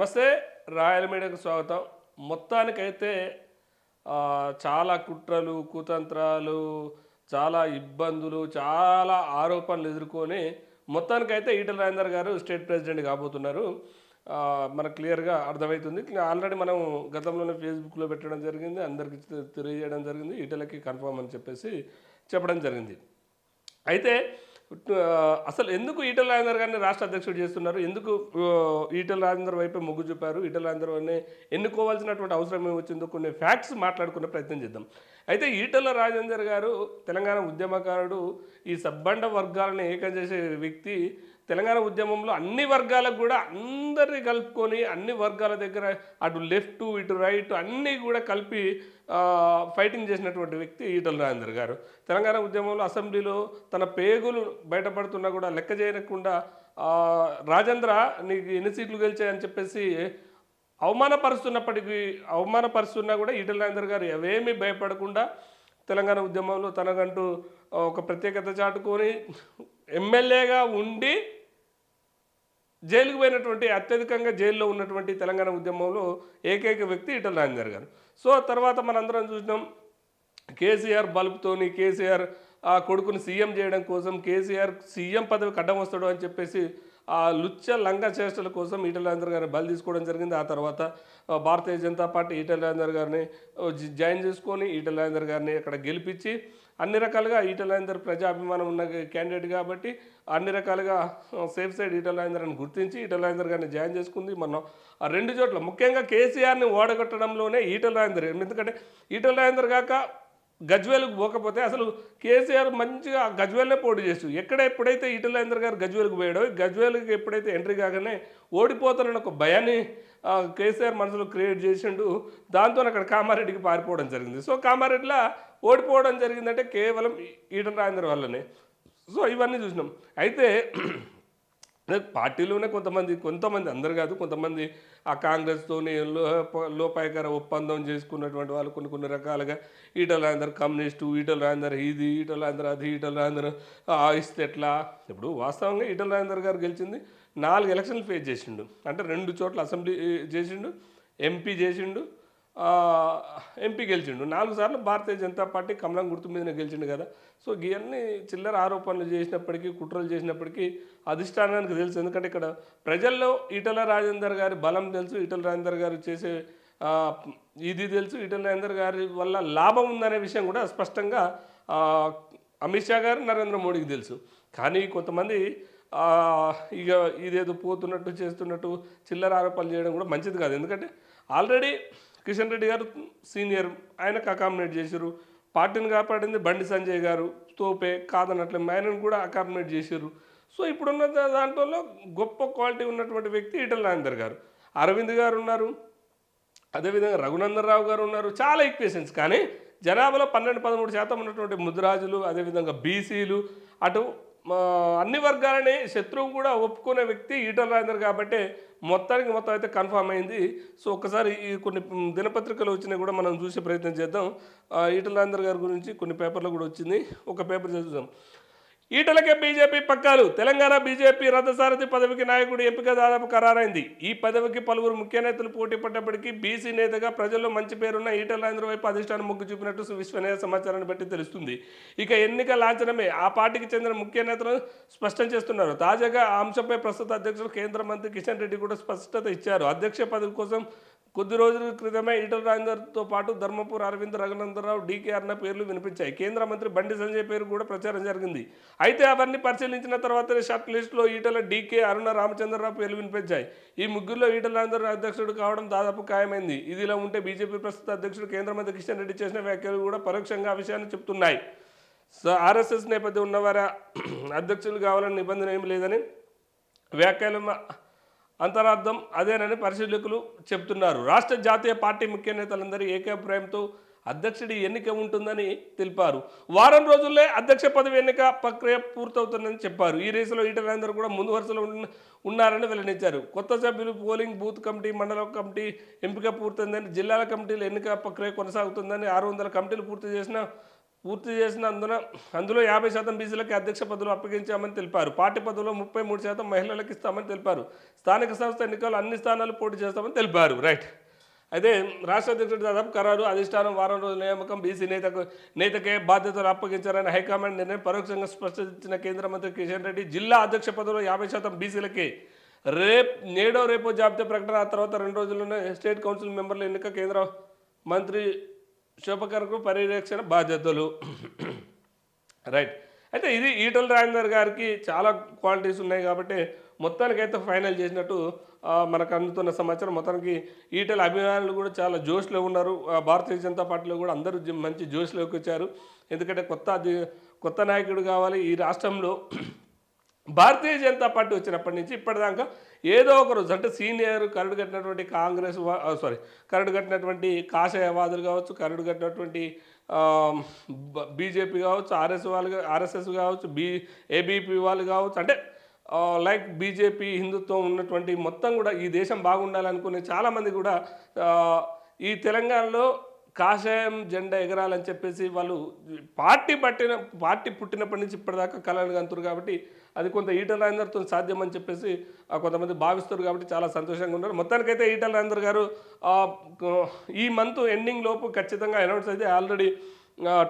నమస్తే రాయల్ మీడియాకు స్వాగతం. మొత్తానికైతే చాలా కుట్రలు కుతంత్రాలు చాలా ఇబ్బందులు చాలా ఆరోపణలు ఎదుర్కొని మొత్తానికైతే ఈటల రాజేందర్ గారు స్టేట్ ప్రెసిడెంట్ కాబోతున్నారు. మనకు క్లియర్గా అర్థమవుతుంది. ఆల్రెడీ మనం గతంలోనే ఫేస్బుక్లో పెట్టడం జరిగింది అందరికీ తెలియజేయడం జరిగింది ఈటలకి కన్ఫర్మ్ అని చెప్పేసి చెప్పడం జరిగింది. అయితే అసలు ఎందుకు ఈటల రాజేందర్ గారిని రాష్ట్ర అధ్యక్షుడు చేస్తున్నారు? ఎందుకు ఈటల రాజేందర్ వైపే మొగ్గు చూపారు? ఈటల రాజేందర్ వారిని ఎన్నుకోవాల్సినటువంటి అవసరం ఏమొచ్చిందో కొన్ని ఫ్యాక్ట్స్ మాట్లాడుకునే ప్రయత్నం చేద్దాం. అయితే ఈటల రాజేందర్ గారు తెలంగాణ ఉద్యమకారుడు ఈ సబ్బండ వర్గాలను ఏకం చేసే వ్యక్తి తెలంగాణ ఉద్యమంలో అన్ని వర్గాలకు కూడా అందరినీ కలుపుకొని అన్ని వర్గాల దగ్గర అటు లెఫ్ట్ ఇటు రైట్ అన్నీ కూడా కలిపి ఫైటింగ్ చేసినటువంటి వ్యక్తి ఈటల రాజేందర్ గారు. తెలంగాణ ఉద్యమంలో అసెంబ్లీలో తన పేగులు బయటపడుతున్నా కూడా లెక్క చేయకుండా రాజేంద్ర నీకు ఎన్ని సీట్లు గెలిచాయని చెప్పేసి అవమానపరుస్తున్నప్పటికీ అవమానపరుస్తున్నా కూడా ఈటల రాజేందర్ గారు అవేమీ భయపడకుండా తెలంగాణ ఉద్యమంలో తనకంటూ ఒక ప్రత్యేకత చాటుకొని ఎమ్మెల్యేగా ఉండి జైలుకు పోయినటువంటి అత్యధికంగా జైల్లో ఉన్నటువంటి తెలంగాణ ఉద్యమంలో ఏకైక వ్యక్తి ఈటల రాజేందర్ గారు. సో తర్వాత మనందరం చూసినాం కేసీఆర్ బల్బ్తోని కేసీఆర్ ఆ కొడుకుని సీఎం చేయడం కోసం కేసీఆర్ సీఎం పదవికి అడ్డం వస్తాడు అని చెప్పేసి ఆ లుచ్చ లంగ చేష్టల కోసం ఈటల రాజేందర్ గారిని బలి తీసుకోవడం జరిగింది. ఆ తర్వాత భారతీయ జనతా పార్టీ ఈటల రాజేందర్ గారిని జాయిన్ చేసుకొని ఈటల రాజేందర్ గారిని అక్కడ గెలిపించి అన్ని రకాలుగా ఈటల ప్రజాభిమానం ఉన్న క్యాండిడేట్ కాబట్టి అన్ని రకాలుగా సేఫ్ సైడ్ ఈటల రాజేందర్ అని గుర్తించి ఈటల రాజేందర్ గారిని జాయిన్ చేసుకుంది. మనం ఆ రెండు చోట్ల ముఖ్యంగా కేసీఆర్ని ఓడగొట్టడంలోనే ఈటల ఎందుకంటే ఈటల రాజేందర్ కాక గజ్వేలుకు పోకపోతే అసలు కేసీఆర్ మంచిగా గజ్వేల్నే పోటీ చేస్తూ ఎక్కడ ఎప్పుడైతే ఈటల గారు గజ్వేల్కి పోయాడో గజ్వేల్కి ఎప్పుడైతే ఎంట్రీ కాగానే ఓడిపోతానని ఒక భయాన్ని కేసీఆర్ మనసులో క్రియేట్ చేసిండు. దాంతో అక్కడ కామారెడ్డికి పారిపోవడం జరిగింది. సో కామారెడ్డిలో ఓడిపోవడం జరిగిందంటే కేవలం ఈటల రాజేందర్ వల్లనే. సో ఇవన్నీ చూసినాం. అయితే పార్టీలోనే కొంతమంది కొంతమంది అందరు కాదు కొంతమంది ఆ కాంగ్రెస్తోనే లో లోపాయకర ఒప్పందం చేసుకున్నటువంటి వాళ్ళు కొన్ని కొన్ని రకాలుగా ఈటలు రాజేందర్ కమ్యూనిస్టు ఈటలు రాజేందర్ ఇది ఈటలు రాజేందర్ అది ఈటలు రాజేందర్ ఆ, ఇస్తే ఎట్లా? ఇప్పుడు వాస్తవంగా ఈటల రాజేందర్ గారు గెలిచింది నాలుగు ఎలక్షన్లు ఫేస్ చేసిండు. అంటే రెండు చోట్ల అసెంబ్లీ చేసిండు ఎంపీ చేసిండు ఎంపీ గెలిచిండు. నాలుగు సార్లు భారతీయ జనతా పార్టీ కమలం గుర్తు మీదనే గెలిచిండు కదా. సో ఇవన్నీ చిల్లర ఆరోపణలు చేసినప్పటికీ కుట్రలు చేసినప్పటికీ అధిష్టానానికి తెలుసు. ఎందుకంటే ఇక్కడ ప్రజల్లో ఈటల రాజేందర్ గారి బలం తెలుసు ఈటల రాజేందర్ గారు చేసే ఇది తెలుసు ఈటల రాజేందర్ గారి వల్ల లాభం ఉందనే విషయం కూడా స్పష్టంగా అమిత్ షా గారు నరేంద్ర మోడీకి తెలుసు. కానీ కొంతమంది ఇక ఇదేదో పోతున్నట్టు చేస్తున్నట్టు చిల్లర ఆరోపణలు చేయడం కూడా మంచిది కాదు. ఎందుకంటే ఆల్రెడీ కిషన్ రెడ్డి గారు సీనియర్ ఆయనకు అకామిడేట్ చేశారు పార్టీని కాపాడింది బండి సంజయ్ గారు తోపే కాదన్నట్లే ఆయనను కూడా అకామిడేట్ చేశారు సో ఇప్పుడున్న దాంట్లో గొప్ప క్వాలిటీ ఉన్నటువంటి వ్యక్తి ఈటల రాజేందర్ గారు. అరవింద్ గారు ఉన్నారు. అదేవిధంగా రఘునందన్ రావు గారు ఉన్నారు. చాలా ఈక్వేషన్స్ కానీ జనాభాలో పన్నెండు పదమూడు శాతం ఉన్నటువంటి ముద్రాజులు అదేవిధంగా బీసీలు అటు అన్ని వర్గాలని శత్రువు కూడా ఒప్పుకునే వ్యక్తి ఈటల రాజేందర్ కాబట్టి మొత్తానికి మొత్తం అయితే కన్ఫామ్ అయింది. సో ఒక్కసారి ఈ కొన్ని దినపత్రికలు వచ్చినాయి కూడా మనం చూసే ప్రయత్నం చేద్దాం. ఈటల రాజేందర్ గారి గురించి కొన్ని పేపర్లు కూడా వచ్చింది. ఒక పేపర్ చదువుదాం ఈటలకే బీజేపీ పక్కాలు. తెలంగాణ బీజేపీ రథసారథి పదవికి నాయకుడు ఎంపిక దాదాపు ఖరారైంది. ఈ పదవికి పలువురు ముఖ్య నేతలు పోటీ పడ్డప్పటికీ బీసీ నేతగా ప్రజల్లో మంచి పేరున్న ఈటల రాజేంద్ర వైపు అధిష్టానం మొగ్గు చూపినట్టు విశ్వనీయ సమాచారాన్ని బట్టి తెలుస్తుంది. ఇక ఎన్నిక లాంఛనమే. ఆ పార్టీకి చెందిన ముఖ్య నేతలు స్పష్టం చేస్తున్నారు. తాజాగా ఆ అంశంపై ప్రస్తుత అధ్యక్షుడు కేంద్ర మంత్రి కిషన్ రెడ్డి కూడా స్పష్టత ఇచ్చారు. అధ్యక్ష పదవి కోసం కొద్ది రోజుల క్రితమే ఈటల రాజేందర్తో పాటు ధర్మపూర్ అరవింద్ రఘునందరావు డీకేఆర్ అన్న పేర్లు వినిపించాయి. కేంద్ర మంత్రి బండి సంజయ్ పేరు కూడా ప్రచారం జరిగింది. అయితే అవన్నీ పరిశీలించిన తర్వాతనే షార్ట్ లిస్టులో ఈటల డీకే అరుణ రామచంద్రరావు పేర్లు వినిపించాయి. ఈ ముగ్గురులో ఈటల రాజేందర్ అధ్యక్షుడు కావడం దాదాపు ఖాయమైంది. ఇదిలా ఉంటే బీజేపీ ప్రస్తుత అధ్యక్షుడు కేంద్ర మంత్రి కిషన్ రెడ్డి చేసిన వ్యాఖ్యలు కూడా పరోక్షంగా ఆ విషయాన్ని చెప్తున్నాయి. ఆర్ఎస్ఎస్ నేపథ్యం ఉన్నవారా అధ్యక్షులు కావాలని నిబంధన ఏమి లేదని వ్యాఖ్యలు అంతరార్థం అదేనని పరిశీలకులు చెప్తున్నారు. రాష్ట్ర జాతీయ పార్టీ ముఖ్య నేతలందరూ ఏకాభిప్రాయంతో అధ్యక్షుడి ఎన్నిక ఉంటుందని తెలిపారు. వారం రోజుల్లో అధ్యక్ష పదవి ఎన్నిక ప్రక్రియ పూర్తవుతుందని చెప్పారు. ఈ రేసులో ఈటలందరూ కూడా ముందు వరుసలో ఉన్నారని వెల్లడించారు. కొత్త సభ్యులు polling booth committee mandal committee ఎంపిక పూర్తయిందని జిల్లాల కమిటీల ఎన్నిక ప్రక్రియ కొనసాగుతుందని ఆరు వందల కమిటీలు పూర్తి చేసిన పూర్తి చేసినందున అందులో యాభై శాతం బీసీలకు అధ్యక్ష పదవులు అప్పగించామని తెలిపారు. పార్టీ పదవులు ముప్పై మూడు శాతం మహిళలకు ఇస్తామని తెలిపారు. స్థానిక సంస్థ ఎన్నికలు అన్ని స్థానాలు పోటీ చేస్తామని తెలిపారు. రైట్. అయితే రాష్ట్ర అధ్యక్షుడు దాదాపు ఖరారు అధిష్టానం వారం రోజుల నియామకం బీసీ నేతకు నేతకే బాధ్యతలు అప్పగించారని హైకమాండ్ నిర్ణయం పరోక్షంగా స్పష్టించిన కేంద్ర మంత్రి కిషన్ రెడ్డి జిల్లా అధ్యక్ష పదవిలో యాభై శాతం బీసీలకే రేప్ నేడో రేపో జాబితా ప్రకటన ఆ తర్వాత రెండు రోజుల్లోనే స్టేట్ కౌన్సిల్ మెంబర్ల ఎన్నిక కేంద్ర మంత్రి శుభకరకు పరిరక్షణ బాధ్యతలు. రైట్ అయితే ఇది ఈటల రాజేందర్ గారికి చాలా క్వాలిటీస్ ఉన్నాయి కాబట్టి మొత్తానికైతే ఫైనల్ చేసినట్టు మనకు అందుతున్న సమాచారం. మొత్తానికి ఈటల అభిమానులు కూడా చాలా జోష్లో ఉన్నారు. భారతీయ జనతా పార్టీలో కూడా అందరూ మంచి జోష్లోకి వచ్చారు. ఎందుకంటే కొత్త కొత్త నాయకుడు కావాలి ఈ రాష్ట్రంలో. భారతీయ జనతా పార్టీ వచ్చినప్పటి నుంచి ఇప్పటిదాకా ఏదో ఒక రోజు అంటే సీనియర్ కరడు కట్టినటువంటి కాంగ్రెస్ సారీ కరడు కట్టినటువంటి కాషాయవాదులు కావచ్చు కరడు కట్టినటువంటి బీజేపీ కావచ్చు ఆర్ఎస్ వాళ్ళు ఆర్ఎస్ఎస్ కావచ్చు బీ ఏబీపీ వాళ్ళు కావచ్చు అంటే లైక్ బీజేపీ హిందుత్వం ఉన్నటువంటి మొత్తం కూడా ఈ దేశం బాగుండాలనుకునే చాలామంది కూడా ఈ తెలంగాణలో కాషాయం జెండా ఎగరాలని చెప్పేసి వాళ్ళు పార్టీ పట్టిన పార్టీ పుట్టినప్పటి నుంచి ఇప్పటిదాకా కళలు కంతురు కాబట్టి అది కొంత ఈటల రాజేందర్తో సాధ్యం అని చెప్పేసి కొంతమంది భావిస్తారు కాబట్టి చాలా సంతోషంగా ఉన్నారు. మొత్తానికైతే ఈటల రాజేందర్ గారు ఈ మంత్ ఎండింగ్ లోపు ఖచ్చితంగా అనౌన్స్ అయితే ఆల్రెడీ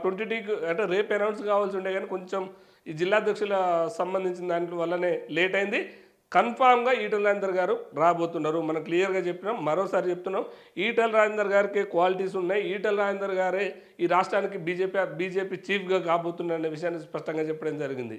ట్వంటీ టీకి అంటే రేపు అనౌన్స్ కావాల్సి ఉండే కానీ కొంచెం ఈ జిల్లాధ్యక్షుల సంబంధించిన దాంట్లో వల్లనే లేట్ అయింది. కన్ఫామ్గా ఈటల రాజేందర్ గారు రాబోతున్నారు. మనం క్లియర్గా చెప్పినాం మరోసారి చెప్తున్నాం. ఈటల రాజేందర్ గారికి క్వాలిటీస్ ఉన్నాయి. ఈటల రాజేందర్ గారే ఈ రాష్ట్రానికి బీజేపీ బీజేపీ చీఫ్గా కాబోతున్నారు అనే విషయాన్ని స్పష్టంగా చెప్పడం జరిగింది.